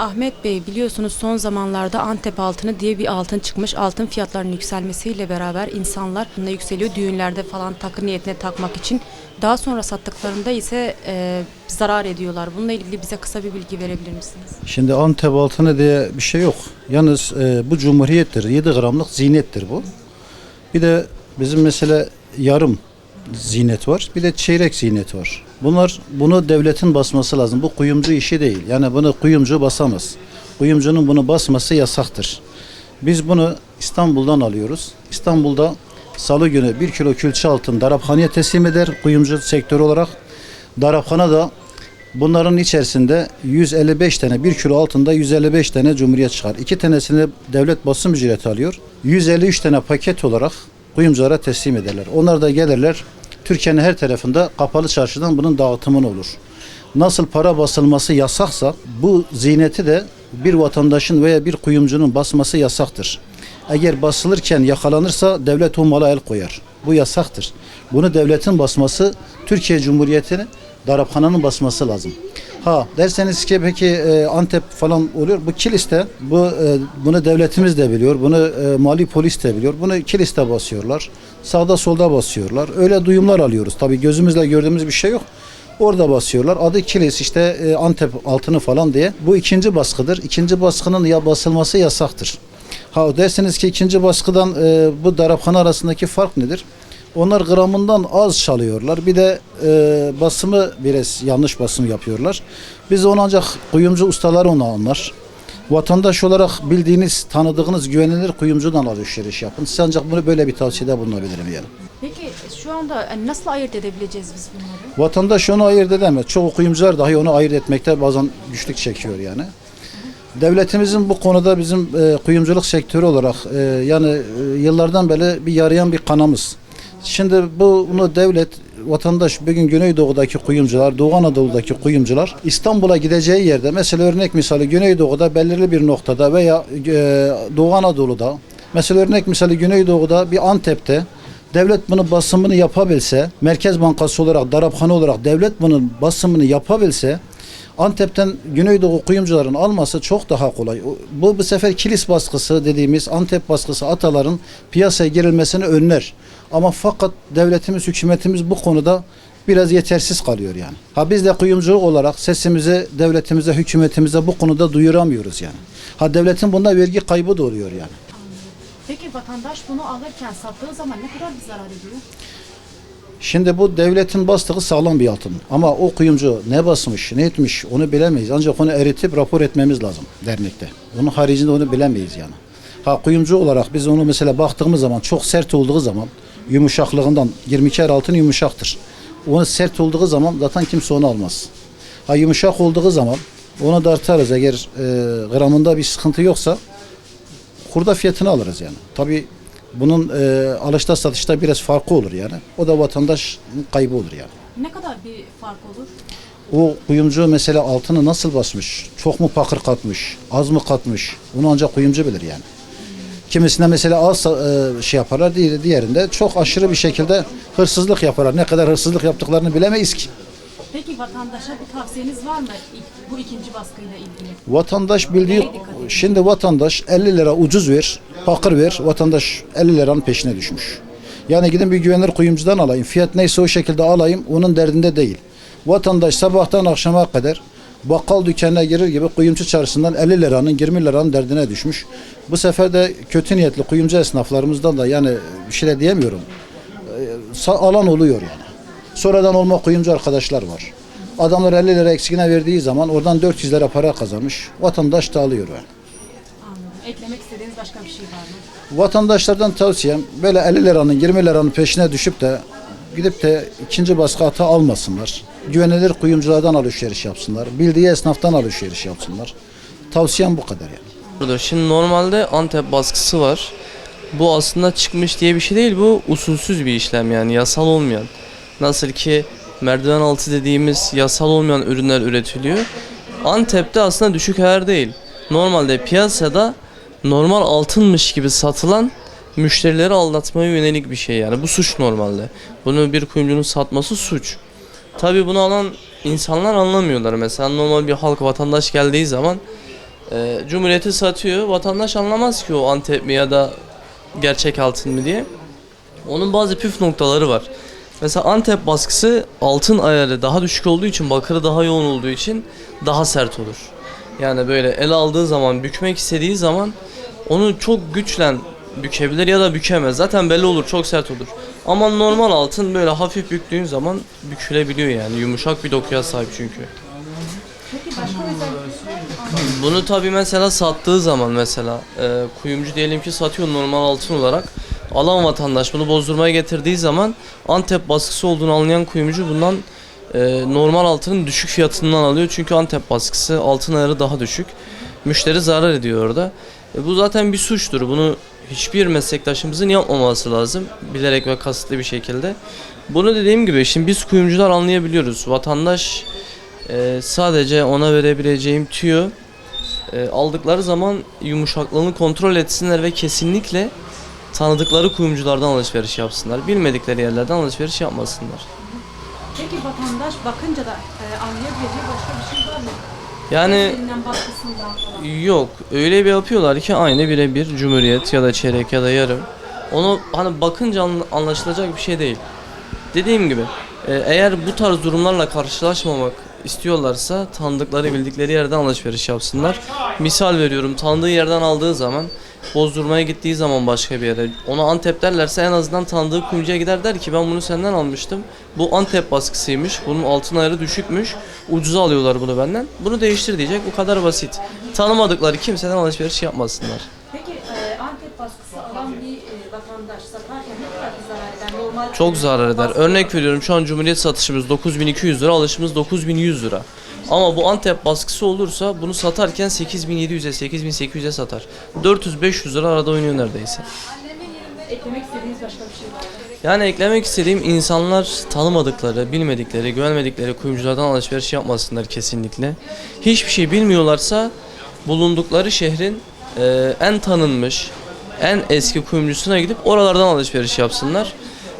Ahmet Bey biliyorsunuz son zamanlarda Antep altını diye bir altın çıkmış. Altın fiyatlarının yükselmesiyle beraber insanlar bunda yükseliyor. Düğünlerde falan takı niyetine takmak için. Daha sonra sattıklarında ise e, zarar ediyorlar. Bununla ilgili bize kısa bir bilgi verebilir misiniz? Şimdi Antep altını diye bir şey yok. Yalnız e, bu cumhuriyettir. 7 gramlık zinettir bu. Bir de bizim mesela yarım zinet var. Bir de çeyrek zinet var. Bunlar bunu devletin basması lazım. Bu kuyumcu işi değil. Yani bunu kuyumcu basamaz. Kuyumcunun bunu basması yasaktır. Biz bunu İstanbul'dan alıyoruz. İstanbul'da salı günü 1 kilo külçe altın daraphaneye teslim eder kuyumcu sektörü olarak. Daraphane da Bunların içerisinde 155 tane 1 kilo altında 155 tane cumhuriyet çıkar. 2 tanesini devlet basım ücreti alıyor. 153 tane paket olarak kuyumculara teslim ederler. Onlar da gelirler Türkiye'nin her tarafında kapalı çarşıdan bunun dağıtımını olur. Nasıl para basılması yasaksa bu ziyneti de bir vatandaşın veya bir kuyumcunun basması yasaktır. Eğer basılırken yakalanırsa devlet o mala el koyar. Bu yasaktır. Bunu devletin basması Türkiye Cumhuriyeti'nin daraphananın basması lazım. Ha derseniz ki peki e, Antep falan oluyor. Bu kiliste bu e, bunu devletimiz de biliyor. Bunu e, mali polis de biliyor. Bunu kiliste basıyorlar. Sağda solda basıyorlar. Öyle duyumlar alıyoruz. Tabii gözümüzle gördüğümüz bir şey yok. Orada basıyorlar. Adı kilis işte e, Antep altını falan diye. Bu ikinci baskıdır. İkinci baskının ya basılması yasaktır. Ha derseniz ki ikinci baskıdan e, bu daraphane arasındaki fark nedir? Onlar gramından az çalıyorlar. Bir de e, basımı biraz yanlış basım yapıyorlar. Biz onu ancak kuyumcu ustalar onu anlar. Vatandaş olarak bildiğiniz, tanıdığınız, güvenilir kuyumcudan alışveriş yapın. Size ancak bunu böyle bir tavsiyede bulunabilirim yani. Peki şu anda e, nasıl ayırt edebileceğiz biz bunları? Vatandaş onu ayırt edemez. Çoğu kuyumcular dahi onu ayırt etmekte bazen güçlük çekiyor yani. Devletimizin bu konuda bizim e, kuyumculuk sektörü olarak e, yani e, yıllardan beri bir yarayan bir kanamız. Şimdi bu- bunu devlet vatandaş bugün Güneydoğu'daki kuyumcular, Doğu Anadolu'daki kuyumcular İstanbul'a gideceği yerde mesela örnek misali Güneydoğu'da belirli bir noktada veya e, Doğu Anadolu'da mesela örnek misali Güneydoğu'da bir Antep'te devlet bunu basımını yapabilse, Merkez Bankası olarak, Daraphane olarak devlet bunun basımını yapabilse Antep'ten Güneydoğu kuyumcuların alması çok daha kolay. Bu bu sefer kilis baskısı dediğimiz Antep baskısı ataların piyasaya girilmesini önler. Ama fakat devletimiz, hükümetimiz bu konuda biraz yetersiz kalıyor yani. Ha biz de kuyumcu olarak sesimizi devletimize, hükümetimize bu konuda duyuramıyoruz yani. Ha devletin bunda vergi kaybı da oluyor yani. Peki vatandaş bunu alırken sattığı zaman ne kadar bir zarar ediyor? Şimdi bu devletin bastığı sağlam bir altın. Ama o kuyumcu ne basmış, ne etmiş onu bilemeyiz. Ancak onu eritip rapor etmemiz lazım dernekte. Onun haricinde onu bilemeyiz yani. Ha kuyumcu olarak biz onu mesela baktığımız zaman çok sert olduğu zaman yumuşaklığından 22 er altın yumuşaktır. Onu sert olduğu zaman zaten kimse onu almaz. Ha yumuşak olduğu zaman onu dartarız eğer e, gramında bir sıkıntı yoksa kurda fiyatını alırız yani. Tabi bunun e, alışta satışta biraz farkı olur yani. O da vatandaş kaybı olur yani. Ne kadar bir fark olur? O kuyumcu mesela altını nasıl basmış? Çok mu pakır katmış? Az mı katmış? Onu ancak kuyumcu bilir yani. Kimisinde mesela az e, şey yaparlar, diğeri- diğerinde çok aşırı bir şekilde hırsızlık yaparlar. Ne kadar hırsızlık yaptıklarını bilemeyiz ki. Peki vatandaşa bir tavsiyeniz var mı bu ikinci baskıyla ilgili? Vatandaş bildiği, şimdi vatandaş 50 lira ucuz ver, pakır ver, vatandaş 50 liranın peşine düşmüş. Yani gidin bir güvenilir kuyumcudan alayım, fiyat neyse o şekilde alayım, onun derdinde değil. Vatandaş sabahtan akşama kadar bakkal dükkanına girir gibi kuyumcu çarşısından 50 liranın 20 liranın derdine düşmüş. Bu sefer de kötü niyetli kuyumcu esnaflarımızdan da yani bir şey de diyemiyorum. Sa- alan oluyor yani. Sonradan olma kuyumcu arkadaşlar var. Adamlar 50 lira eksigine verdiği zaman oradan 400 lira para kazanmış. Vatandaş da alıyor yani. Anladım. Eklemek istediğiniz başka bir şey var mı? Vatandaşlardan tavsiyem böyle 50 liranın 20 liranın peşine düşüp de gidip de ikinci baskı hata almasınlar. Güvenilir kuyumculardan alışveriş yapsınlar. Bildiği esnaftan alışveriş yapsınlar. Tavsiyem bu kadar yani. Burada şimdi normalde Antep baskısı var. Bu aslında çıkmış diye bir şey değil. Bu usulsüz bir işlem yani yasal olmayan. Nasıl ki merdiven altı dediğimiz yasal olmayan ürünler üretiliyor. Antep'te aslında düşük ayar değil. Normalde piyasada normal altınmış gibi satılan müşterileri aldatmaya yönelik bir şey yani. Bu suç normalde. Bunu bir kuyumcunun satması suç. Tabi bunu alan insanlar anlamıyorlar. Mesela normal bir halk vatandaş geldiği zaman E, Cumhuriyeti satıyor. Vatandaş anlamaz ki o Antep mi ya da gerçek altın mı diye. Onun bazı püf noktaları var. Mesela Antep baskısı altın ayarı daha düşük olduğu için, bakırı daha yoğun olduğu için daha sert olur. Yani böyle ele aldığı zaman, bükmek istediği zaman onu çok güçlen bükebilir ya da bükemez. Zaten belli olur, çok sert olur. Ama normal altın böyle hafif büktüğün zaman bükülebiliyor yani. Yumuşak bir dokuya sahip çünkü. Bunu tabi mesela sattığı zaman mesela e, kuyumcu diyelim ki satıyor normal altın olarak. Alan vatandaş bunu bozdurmaya getirdiği zaman Antep baskısı olduğunu anlayan kuyumcu bundan e, normal altının düşük fiyatından alıyor. Çünkü Antep baskısı altın ayarı daha düşük. Müşteri zarar ediyor orada. E, bu zaten bir suçtur. Bunu hiçbir meslektaşımızın yapmaması lazım. Bilerek ve kasıtlı bir şekilde. Bunu dediğim gibi şimdi biz kuyumcular anlayabiliyoruz. Vatandaş e, sadece ona verebileceğim tüyo e, aldıkları zaman yumuşaklığını kontrol etsinler ve kesinlikle tanıdıkları kuyumculardan alışveriş yapsınlar. Bilmedikleri yerlerden alışveriş yapmasınlar. Peki vatandaş bakınca da e, anlayabileceği başka bir şey var mı? Yani Elinden baskısından falan. yok öyle bir yapıyorlar ki aynı birebir cumhuriyet ya da çeyrek ya da yarım. Onu hani bakınca anla- anlaşılacak bir şey değil. Dediğim gibi e, eğer bu tarz durumlarla karşılaşmamak istiyorlarsa tanıdıkları bildikleri yerden alışveriş yapsınlar. Misal veriyorum tanıdığı yerden aldığı zaman bozdurmaya gittiği zaman başka bir yere ona Antep derlerse en azından tanıdığı kuyumcuya gider der ki ben bunu senden almıştım. Bu Antep baskısıymış. Bunun altın ayarı düşükmüş. Ucuza alıyorlar bunu benden. Bunu değiştir diyecek. Bu kadar basit. Tanımadıkları kimseden alışveriş yapmasınlar. Peki e, Antep baskısı alan bir e, vatandaş satarken ne kadar bir zarar eder? Normal Çok zarar eder. Örnek veriyorum şu an Cumhuriyet satışımız 9200 lira, alışımız 9100 lira. Ama bu Antep baskısı olursa bunu satarken 8700'e 8800'e satar. 400-500 lira arada oynuyor neredeyse. eklemek istediğiniz başka bir şey var mı? Yani eklemek istediğim insanlar tanımadıkları, bilmedikleri, güvenmedikleri kuyumculardan alışveriş yapmasınlar kesinlikle. Hiçbir şey bilmiyorlarsa bulundukları şehrin e, en tanınmış, en eski kuyumcusuna gidip oralardan alışveriş yapsınlar.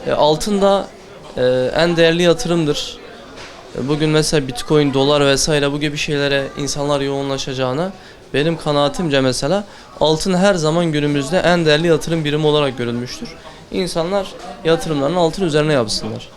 E, altın da e, en değerli yatırımdır. E, Bugün mesela bitcoin, dolar vesaire bu gibi şeylere insanlar yoğunlaşacağına benim kanaatimce mesela altın her zaman günümüzde en değerli yatırım birimi olarak görülmüştür. İnsanlar yatırımlarını altın üzerine yapsınlar.